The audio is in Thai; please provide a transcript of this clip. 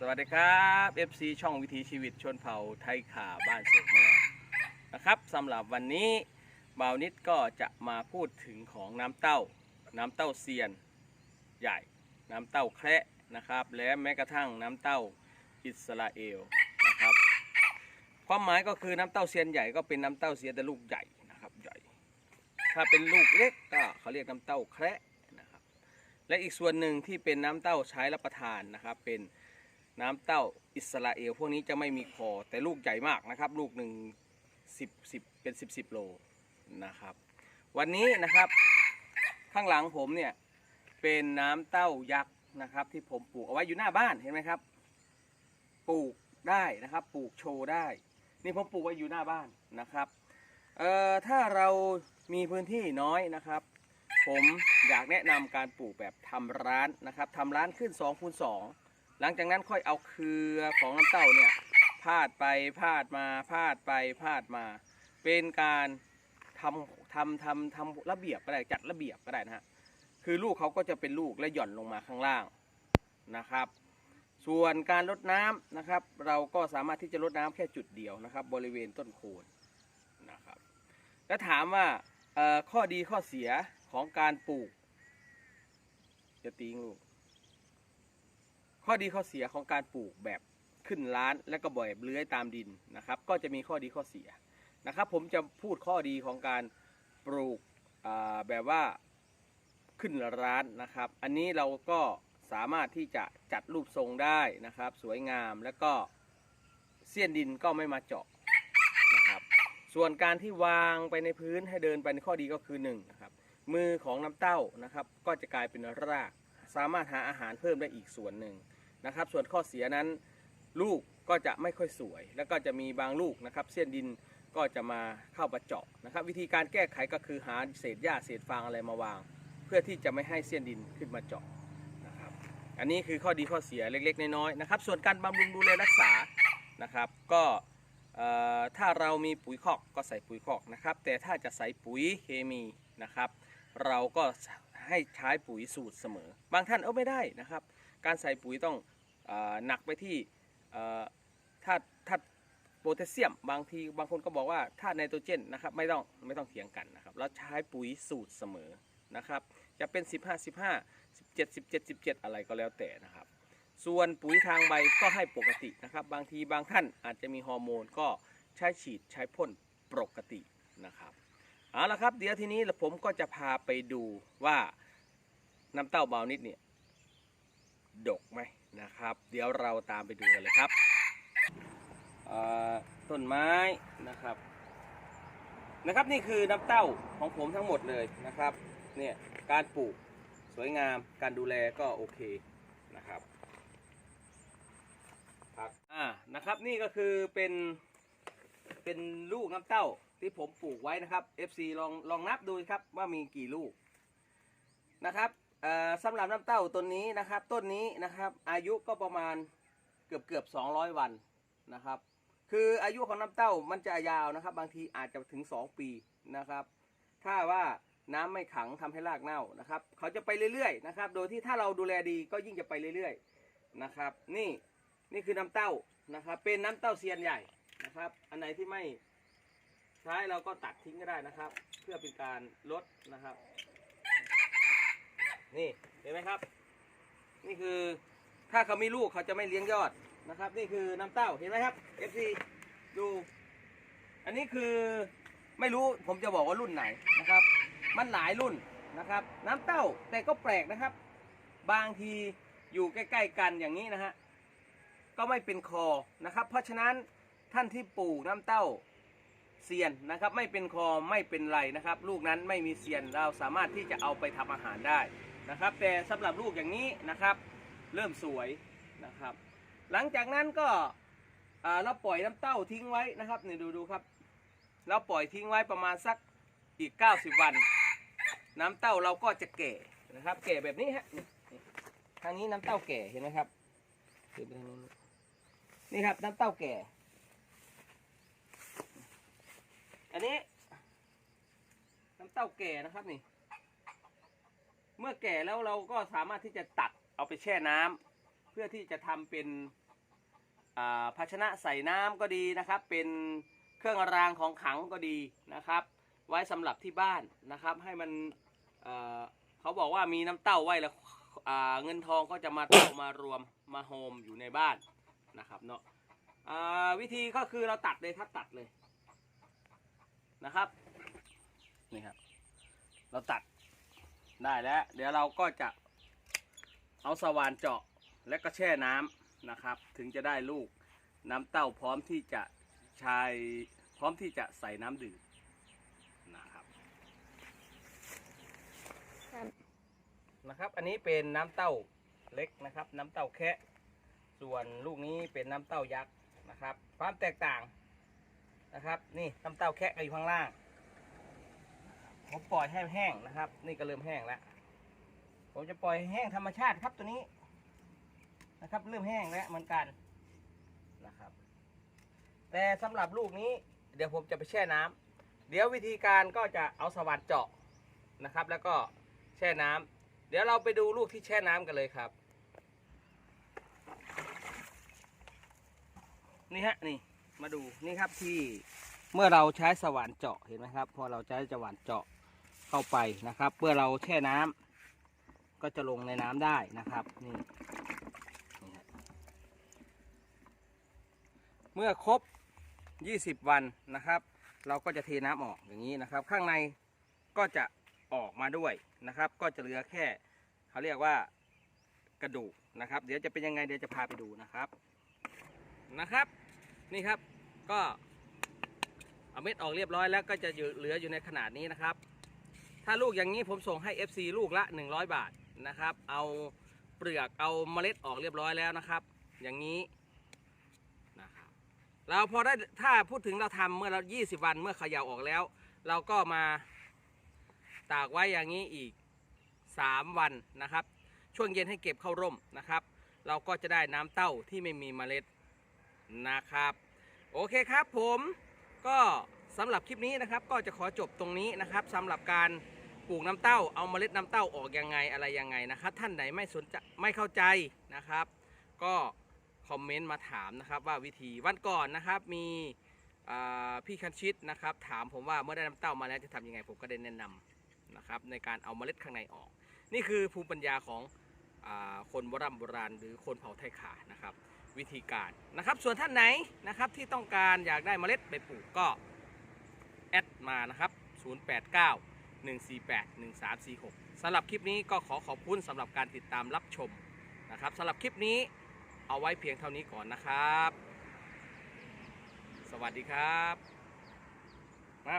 สวัสดีครับ FC ช่องวิถีชีวิตชนเผ่าไทยขาบ้านเสกมานะครับสำหรับวันนี้บ่าวนิดก็จะมาพูดถึงของน้ำเต้า น้ำเต้าเซียน ใหญ่ น้ำเต้าแคระนะครับ และแม้กระทั่งน้ำเต้าอิสราเอลนะครับ ความหมายก็คือน้ำเต้าเซียนใหญ่ก็เป็นน้ำเต้าเซียนแต่ลูกใหญ่นะครับใหญ่ ถ้าเป็นลูกเล็กก็เขาเรียกน้ำเต้าแคระนะครับ และอีกส่วนหนึ่งที่เป็นน้ำเต้าใช้รับประทานนะครับเป็น น้ำเต้าอิสราเอลพวกนี้จะไม่มีคอแต่ลูกใหญ่มากนะครับ ลูกหนึ่งสิบสิบเป็นสิบสิบโลนะครับ วันนี้นะครับข้างหลังผมเนี่ยเป็นน้ำเต้ายักษ์นะครับ ที่ผมปลูกเอาไว้อยู่หน้าบ้านเห็นไหมครับ ปลูกได้นะครับ ปลูกโชว์ได้ นี่ผมปลูกไว้อยู่หน้าบ้านนะครับเอ่อถ้าเรามีพื้นที่น้อยนะครับ ผมอยากแนะนำการปลูกแบบทำร้านนะครับทำร้านขึ้น2คูณ2 หลังจากนั้นค่อยเอาเครือของน้ำเต้าเนี่ยพาดไปพาดมาพาดไปพาดมา เป็นการทำทำทำทำระเบียบก็ได้จัดระเบียบก็ได้นะฮะคือลูกเขาก็จะเป็นลูกและหย่อนลงมาข้างล่างนะครับ ส่วนการลดน้ำนะครับ เราก็สามารถที่จะลดน้ำแค่จุดเดียวนะครับ บริเวณต้นโคนนะครับ แล้วถามว่าข้อดีข้อเสียของการปลูก จะตีงลูก ข้อดีข้อเสียของการปลูกแบบขึ้นล้านและก็บ่อยเลื้อยตามดินนะครับ ก็จะมีข้อดีข้อเสียนะครับ ผมจะพูดข้อดีของการปลูกแบบว่าขึ้นร้านนะครับ อันนี้เราก็สามารถที่จะจัดรูปทรงได้นะครับ สวยงามแล้วก็เสี้ยนดินก็ไม่มาเจาะนะครับ ส่วนการที่วางไปในพื้นให้เดินไปในข้อดีก็คือ1นงนะครับมือของน้ำเต้านะครับ ก็จะกลายเป็นราก สามารถหาอาหารเพิ่มได้อีกส่วนหนึ่ง นะครับ ส่วนข้อเสียนั้นลูกก็จะไม่ค่อยสวย แล้วก็จะมีบางลูกนะครับ เส้นดินก็จะมาเข้าประเจาะนะครับ วิธีการแก้ไขก็คือหาเศษหญ้าเศษฟางอะไรมาวาง เพื่อที่จะไม่ให้เส้นดินขึ้นมาเจาะนะครับ อันนี้คือข้อดีข้อเสียเล็กๆน้อยๆนะครับ ส่วนการบำรุงดูแลรักษานะครับ ก็ถ้าเรามีปุ๋ยคอกก็ใส่ปุ๋ยคอกนะครับ แต่ถ้าจะใส่ปุ๋ยเคมีนะครับ เราก็ให้ใช้ปุ๋ยสูตรเสมอ บางท่านเออไม่ได้นะครับ การใส่ปุ๋ยต้องอหนักไปที่เอ่อถ้าถ้าโพแทสเซียม บางทีบางคนก็บอกว่าถ้าไนโตรเจนนะครับไม่ต้องไม่ต้องเถียงกันนะครับเราใช้ปุ๋ยสูตรเสมอนะครับจะเป็น 15 15 17 17 17 อะไรก็แล้วแต่นะครับ ส่วนปุ๋ยทางใบก็ให้ปกตินะครับ บางทีบางท่านอาจจะมีฮอร์โมนก็ใช้ฉีดใช้พ่นปกตินะครับเอาละครับเดี๋ยวทีนี้ผมก็จะพาไปดูว่าน้ำเต้าเบานิดเนี่ย ดกไหมนะครับ เดี๋ยวเราตามไปดูกันเลยครับต้นไม้นะครับ นะครับนี่คือน้ำเต้าของผมทั้งหมดเลยนะครับเนี่ยการปลูกสวยงามการดูแลก็โอเคนะครับครับอ่านะครับนี่ก็คือเป็นเป็นลูกน้ำเต้าที่ผมปลูกไว้นะครับ FC ลองลองนับดูครับว่ามีกี่ลูกนะครับ สำหรับน้ำเต้าต้นนี้นะครับ ต้นนี้นะครับอายุก็ประมาณเกือบเกือบ200 วันนะครับ คืออายุของน้ำเต้ามันจะยาวนะครับ บางทีอาจจะถึง 2 ปีนะครับ ถ้าว่าน้ำไม่ขังทำให้รากเน่านะครับ เขาจะไปเรื่อยๆนะครับ โดยที่ถ้าเราดูแลดีก็ยิ่งจะไปเรื่อยๆนะครับ นี่นี่คือน้ำเต้านะครับ เป็นน้ำเต้าเซียนใหญ่นะครับ อันไหนที่ไม่ใช้เราก็ตัดทิ้งก็ได้นะครับ เพื่อเป็นการลดนะครับ นี่เห็นไหมครับ นี่คือถ้าเขามีลูกเขาจะไม่เลี้ยงยอดนะครับ นี่คือน้ำเต้าเห็นไหมครับ FC ดู อันนี้คือไม่รู้ผมจะบอกว่ารุ่นไหนนะครับ มันหลายรุ่นนะครับ น้ำเต้าแต่ก็แปลกนะครับ บางทีอยู่ใกล้ ๆ กันอย่างนี้นะฮะก็ไม่เป็นคอนะครับ เพราะฉะนั้นท่านที่ปลูกน้ำเต้าเซียนนะครับ ไม่เป็นคอไม่เป็นไรนะครับ ลูกนั้นไม่มีเซียนเราสามารถที่จะเอาไปทำอาหารได้ นะครับ แต่สำหรับลูกอย่างนี้นะครับ เริ่มสวยนะครับ หลังจากนั้นก็เราปล่อยน้ำเต้าทิ้งไว้นะครับเนี่ดูดูครับ เราปล่อยทิ้งไว้ประมาณสักอีก 90 วัน น้ำเต้าเราก็จะแก่นะครับ แก่แบบนี้ฮะทางนี้น้ำเต้าแก่เห็นไหมครับเดินไปทางนู้นนี่ครับน้ำเต้าแก่ อันนี้น้ำเต้าแก่นะครับนี่ เมื่อแก่แล้วเราก็สามารถที่จะตัดเอาไปแช่น้ำเพื่อที่จะทำเป็นภาชนะใส่น้ำก็ดีนะครับ เป็นเครื่องรางของขลังก็ดีนะครับ ไว้สำหรับที่บ้านนะครับ ให้มันเเขาบอกว่ามีน้ำเต้าไว้แล้วเงินทองก็จะมาเต้ามารวมมาโฮมอยู่ในบ้านนะครับเนาะวิธีก็คือเราตัดเลยครับตัดเลยนะครับนี่ครับเราตัด ได้แล้ว เดี๋ยวเราก็จะเอาสว่านเจาะและก็แช่น้ำนะครับ ถึงจะได้ลูกน้ำเต้าพร้อมที่จะใช้พร้อมที่จะใส่น้ำดื่มนะครับครับนะครับ อันนี้เป็นน้ำเต้าเล็กนะครับ น้ำเต้าแคะส่วนลูกนี้เป็นน้ำเต้ายักษ์นะครับ ความแตกต่างนะครับ นี่น้ำเต้าแคะก็อยู่ข้างล่าง ผมปล่อยให้แห้งนะครับ นี่ก็เริ่มแห้งแล้วผมจะปล่อยแห้งธรรมชาติครับตัวนี้นะครับ เริ่มแห้งแล้วเหมือนกันนะครับ แต่สำหรับลูกนี้ เดี๋ยวผมจะไปแช่น้ำเดี๋ยววิธีการก็จะเอาสว่านเจาะนะครับ แล้วก็แช่น้ำเดี๋ยวเราไปดูลูกที่แช่น้ำกันเลยครับ นี่ฮะนี่มาดูนี่ครับที่เมื่อเราใช้สว่านเจาะเห็นไหมครับ พอเราใช้สว่านเจาะ เข้าไปนะครับ เมื่อเราแช่น้ำก็จะลงในน้ำได้นะครับนี่นเมื่อครบ 20 วันนะครับ เราก็จะเทน้ำออกอย่างนี้นะครับ ข้างในก็จะออกมาด้วยนะครับ ก็จะเหลือแค่เขาเรียกว่ากระดูกนะครับ เดี๋ยวจะเป็นยังไงเดี๋ยวจะพาไปดูนะครับนะครับ นี่ครับก็เอาเม็ดออกเรียบร้อยแล้วก็จะเหลืออยู่ในขนาดนี้นะครับ ถ้าลูกอย่างนี้ผมส่งให้ FC ลูกละ 100 บาทนะครับ เอาเปลือกเอาเมล็ดออกเรียบร้อยแล้วนะครับ อย่างนี้นะครับเราพอได้ถ้าพูดถึงเราทำเมื่อเรา 20 วันเมื่อเขย่าออกแล้ว เราก็มาตากไว้อย่างนี้อีก 3 วันนะครับ ช่วงเย็นให้เก็บเข้าร่มนะครับ เราก็จะได้น้ำเต้าที่ไม่มีเมล็ดนะครับ โอเคครับผมก็สำหรับคลิปนี้นะครับก็จะขอจบตรงนี้นะครับสำหรับการ ปลูกน้ำเต้า เอาเมล็ดน้ำเต้าออกยังไงอะไรยังไงนะครับ ท่านไหนไม่สนใจไม่เข้าใจนะครับ ก็คอมเมนต์มาถามนะครับว่าวิธีวันก่อนนะครับมีพี่คันชิตนะครับ ถามผมว่าเมื่อได้น้ำเต้ามาแล้วจะทำยังไงผมก็ได้แนะนำนะครับในการเอาเมล็ดข้างในออก นี่คือภูมิปัญญาของอคนโบราณโบราณ หรือคนเผ่าไทยขานะครับ วิธีการนะครับ ส่วนท่านไหนนะครับที่ต้องการอยากได้เมล็ดไปปลูกก็แอดมานะครับ 089 148 1346สำหรับคลิปนี้ก็ขอขอบคุณสำหรับการติดตามรับชมนะครับสำหรับคลิปนี้เอาไว้เพียงเท่านี้ก่อนนะครับ สวัสดีครับมา